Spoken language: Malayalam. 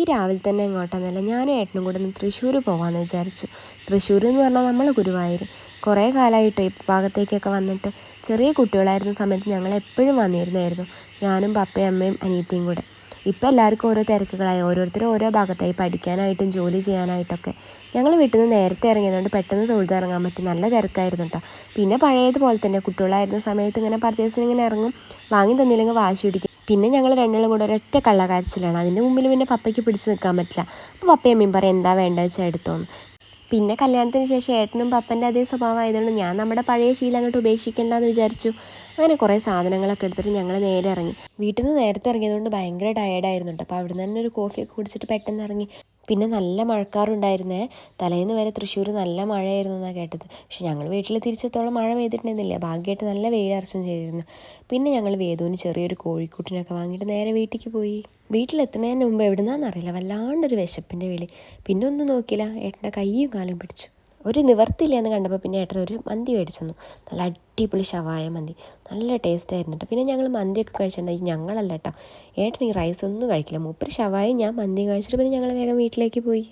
ഈ രാവിലെ തന്നെ എങ്ങോട്ടാന്നല്ല ഞാനും ഏട്ടനും കൂടെ ഒന്ന് തൃശ്ശൂർ പോകാമെന്ന് വിചാരിച്ചു. തൃശ്ശൂർ എന്ന് പറഞ്ഞാൽ നമ്മൾ ഗുരുവായൂർ കുറേ കാലമായിട്ട് ഇപ്പോൾ ഭാഗത്തേക്കൊക്കെ വന്നിട്ട്. ചെറിയ കുട്ടികളായിരുന്ന സമയത്ത് ഞങ്ങൾ എപ്പോഴും വന്നിരുന്നായിരുന്നു. ഞാനും പപ്പയും അമ്മയും അനിയത്തിയും കൂടെ. ഇപ്പം എല്ലാവർക്കും ഓരോ തിരക്കുകളായി. ഓരോരുത്തരും ഓരോ ഭാഗത്തായി പഠിക്കാനായിട്ടും ജോലി ചെയ്യാനായിട്ടൊക്കെ. ഞങ്ങൾ വീട്ടിൽ നിന്ന് നേരത്തെ ഇറങ്ങിയതുകൊണ്ട് പെട്ടെന്ന് തൊഴുതിറങ്ങാൻ പറ്റി. നല്ല തിരക്കായിരുന്നു കേട്ടോ പിന്നെ പഴയതുപോലെ തന്നെ കുട്ടികളായിരുന്ന സമയത്ത് ഇങ്ങനെ പർച്ചേസിന് ഇങ്ങനെ ഇറങ്ങും. വാങ്ങി തന്നില്ലെങ്കിൽ വാശി പിടിക്കും. പിന്നെ ഞങ്ങൾ രണ്ടാളും കൂടെ ഒരൊറ്റ കള്ളക്കാരച്ചിലാണ്. അതിന്റെ മുമ്പിൽ പിന്നെ പപ്പയ്ക്ക് പിടിച്ച് നിൽക്കാൻ പറ്റില്ല. അപ്പോൾ പപ്പയും അമ്മയും പറയും എന്താ വേണ്ടത് വെച്ചാൽ എടുത്തോന്ന്. പിന്നെ കല്യാണത്തിന് ശേഷം ഏട്ടനും പപ്പന്റെ അതേ സ്വഭാവമായതുകൊണ്ട് ഞാൻ നമ്മുടെ പഴയ ശീലം അങ്ങോട്ട് ഉപേക്ഷിക്കേണ്ടെന്ന് വിചാരിച്ചു. അങ്ങനെ കുറേ സാധനങ്ങളൊക്കെ എടുത്തിട്ട് ഞങ്ങൾ നേരെ ഇറങ്ങി. വീട്ടിൽ നിന്ന് നേരത്തെ ഇറങ്ങിയതുകൊണ്ട് ഭയങ്കര ടയേർഡായിരുന്നു കേട്ടോ അപ്പോൾ അവിടെ നിന്ന് തന്നെ ഒരു കോഫിയൊക്കെ കുടിച്ചിട്ട് പെട്ടെന്ന് ഇറങ്ങി. പിന്നെ നല്ല മഴക്കാറുണ്ടായിരുന്നേ. തലേന്ന് വരെ തൃശ്ശൂർ നല്ല മഴയായിരുന്നു എന്നാണ് കേട്ടത്. പക്ഷെ ഞങ്ങൾ വീട്ടിൽ തിരിച്ചെത്തോളം മഴ പെയ്തിട്ടുണ്ടായിരുന്നില്ല ഭാഗ്യമായിട്ട് നല്ല വെയിലർച്ചം ചെയ്തിരുന്നു. പിന്നെ ഞങ്ങൾ വേദുവിന് ചെറിയൊരു കോഴിക്കൂട്ടിനൊക്കെ വാങ്ങിയിട്ട് നേരെ വീട്ടിലേക്ക് പോയി. വീട്ടിലെത്തുന്നതിന് മുമ്പ് എവിടുന്നാന്നറിയില്ല. വല്ലാണ്ടൊരു വിശപ്പിന്റെ വിളി. പിന്നെ ഒന്നും നോക്കിയില്ല. ഏട്ടന്റെ കൈയും കാലും പിടിച്ചു. ഒരു നിവർത്തില്ല എന്ന് കണ്ടപ്പോൾ പിന്നെ ഏട്ടൻ ഒരു മന്തി മേടിച്ചു തന്നു നല്ല അടിപൊളി ഷവായ മന്തി. നല്ല ടേസ്റ്റ് ആയിരുന്നു കേട്ടോ പിന്നെ ഞങ്ങൾ മന്തിയൊക്കെ കഴിച്ചിട്ടുണ്ടായി ഞങ്ങളല്ല കേട്ടോ ഏട്ടൻ ഈ റൈസ് ഒന്നും കഴിക്കില്ല. മൂപ്പര് ഷവായും ഞാൻ മന്തി കഴിച്ചിട്ട് പിന്നെ ഞങ്ങൾ വേഗം വീട്ടിലേക്ക് പോയി.